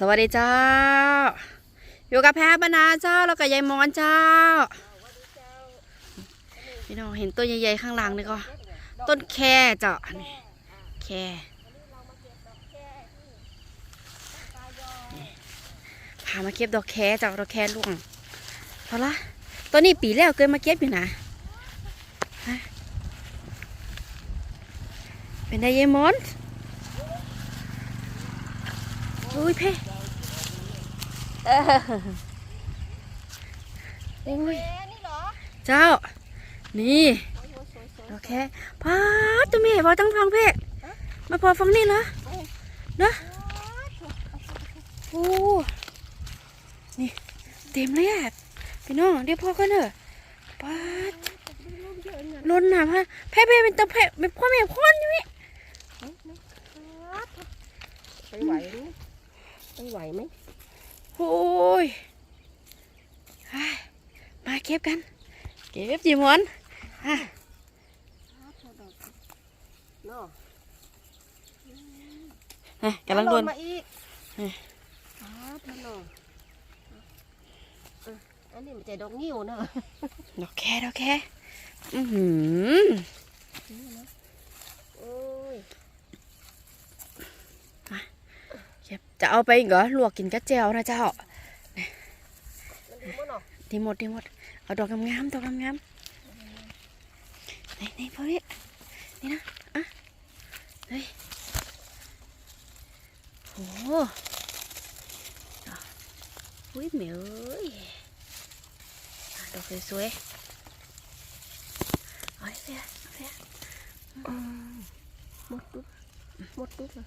สวัสดีเจ้า อยู่กับแพรบรรณาเจ้าแล้วก็ยายมอนเจ้า พี่น้องเห็นต้นใหญ่ๆข้างหลังนี่ก็ต้นแคเจ้านี่แค่พามาเก็บดอกแคเจ้าดอกแคล่วงพอละตอนนี้ปีแล้วเกินมาเก็บอยู่นะฮะเป็นไดยายมอน อุ้ยเพ่เอออุ้ยนี่เหรอเจ้า นี่ โอเคพาดตัวเมียพอตั้งฟังเพ่มาพอฟังนี่ละนะโอ้นี่เต็มเลยอะพี่น้องเดี๋ยวพ่อกันเถอะปาดล้นหนาพะแพ่เพ่เป็นตะแพ่เป็นพ่อแม่พ่อนอยู่นี่ไปไหว ไหมไปไหวไหมโอ้ยเฮ้ยมาเก็บกัน เก็บจีมอนอะเนาะอะกำลังโดนมาอีกเอ้ยครับมันเนาะเอออันนี้มันจะดอกนิ้วเนาะดอกแคดอกแคอือหือ โอ้ย เก็บ จะเอาไปอีกเหรอลวกกินกับแจวนะเจ้ามันดีมั้งเนาะดีหมดดีหมด เอาดอกงามๆดอกงามๆนี่นี่พ่อนี่นี่นะอะเฮ้ยโอ้โหดอกอุ้ยเหมียวเอ้ยอะดอกสวยๆเอาเสียเอาเสียอืมหมดตุ๊บหมดตุ๊บเลย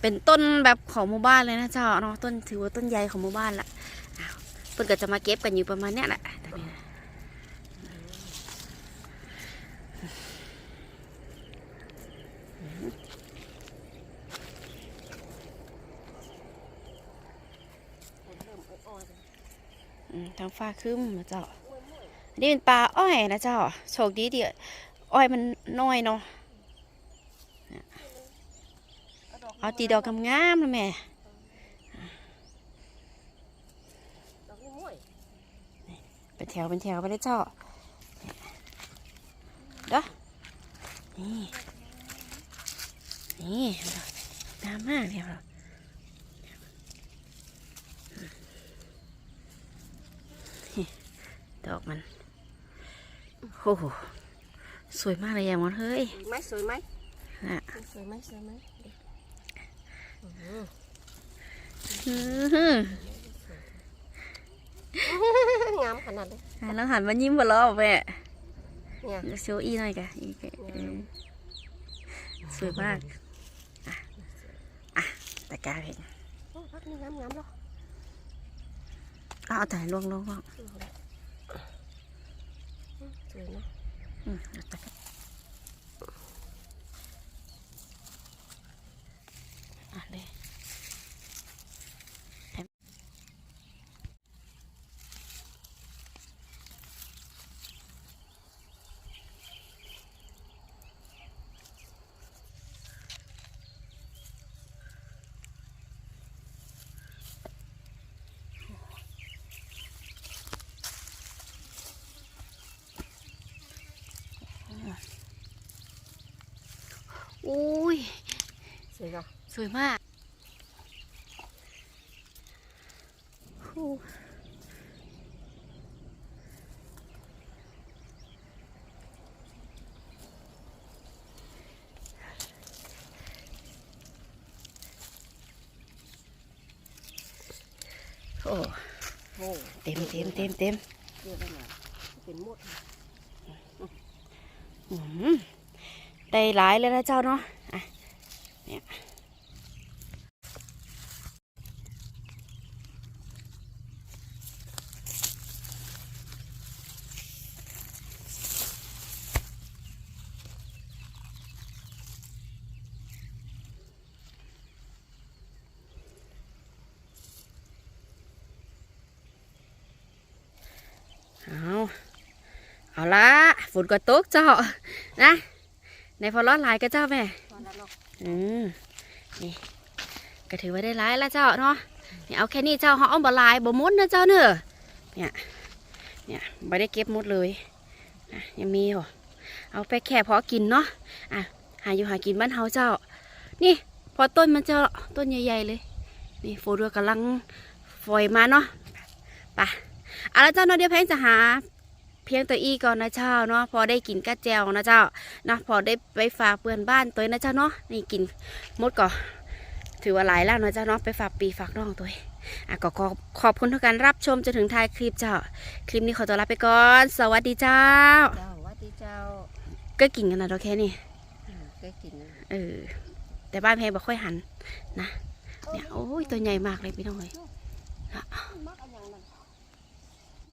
เป็นต้นแบบของหมู่บ้านเลยนะเจ้าเนาะต้นถือว่าต้นใหญ่ของหมู่บ้านละอ้าวเพิ่นก็จะมาเก็บกันอยู่ประมาณเนี้ยแหละทางฟ้าคึ้มนะเจ้านนี่เป็นปลาอ้อยนะเจ้า โชคดีเดียว อ้อยมันน้อยเนาะเอาตีดอกงามๆนะแม่เป็นแถวเป็นแถวไปเลยเจ้าเด้อนี่นี่งามมากเลยครับนี่ดอกมันโอ้โห สวยมากเลยอย่างมันเฮ้ยสวยไหมสวยไหมน่ะสวยไหมสวยไหมอื้อหืออื้อหืองามขนาดเลยอะแล้วหันมายิ้มหัวเราะแม่เนี่ยเดี๋ยวโชว์อีหน่อยกะอีกะเออสวยมากอะอะตะกร้าเพลงโอ้พักนี่งามงามๆเนาะเอาเอาแต่ลวงลวงลวงสวยเนาะ อืมเอาตะกร้าอะเลย อุ้ย สวยเนาะสวยมากฮู้โอ้โอ้เต็มเต็มเต็มเต็มเยอะไปหน่อยเป็นหมดอืม ได้หลายเลยนะเจ้าเนาะอะเนี่ยเอา เอาละฝนก็ตกเจ้า นะ ในพอร้อนหลายก็เจ้าแม่อืมนี่ก็ถือว่าได้ร้ายแล้วเจ้าเนาะนี่เอาแค่นี้เจ้าเขาเอาบลายบ่หมดนะเจ้าเนอะเนี่ยเนี่ยไม่ได้เก็บมดเลยนะยังมีเหรอเอาไปแค่พอกินเนาะอะหาอยู่หากินบ้านเฮาเจ้า นี่พอต้นมันเจ้าต้นใหญ่ๆเลย นี่โฟดัวกำลังฝอยมาเนาะไปเอาละเจ้าเนาะเดี๋ยวแพงจะหา เพียงตัวอีก่อนนะเจ้าเนาะพอได้กินกะแจวนะเจ้านะพอได้ไปฝากเพื่อนบ้านตัวนะเจ้าเนาะนี่กินหมดก่อนถือว่าหลายแล้วนะเจ้าเนาะไปฝากปีฝากน้องตัวเองอะก็ขอขอบคุณทุกการรับชมจนถึงท้ายคลิปเจ้า คลิปนี้ขอตัวลาไปก่อน สวัสดีเจ้าเจ้าวัดดีเจ้าก็กินกันนะเราแค่นี้อืมเคยกินนะเออแต่บ้านเพบ่ค่อยหันนะเนี่ยโอ้ยตัวใหญ่มากเลยพี่น้องเลยมักอัน